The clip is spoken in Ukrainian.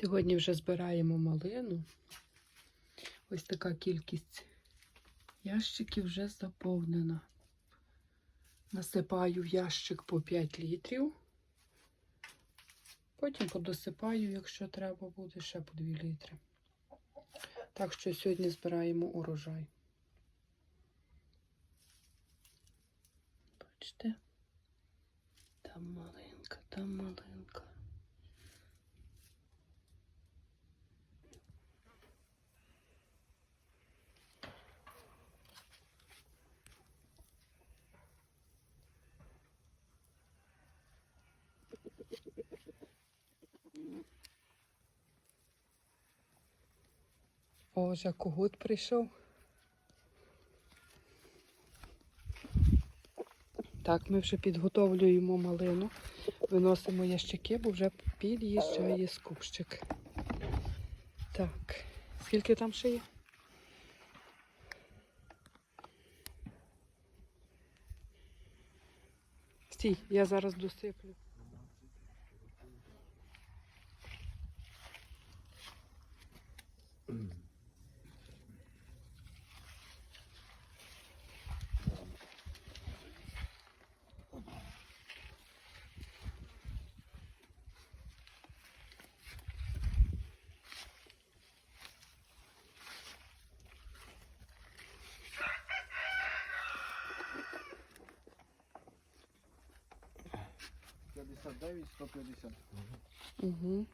Сьогодні вже збираємо малину. Ось така кількість ящиків вже заповнена. Насипаю в ящик по 5 літрів. Потім подосипаю, якщо треба буде, ще по 2 літри. Так що сьогодні збираємо урожай. Бачите? Там малинка, там малинка. О, вже когут прийшов. Так, ми вже підготовлюємо малину, виносимо ящики, бо вже під'їжджає скупщик. Так, скільки там ще є? Стій, я зараз досиплю. П'ятдесят дев'ять, сто п'ятдесят. Угу.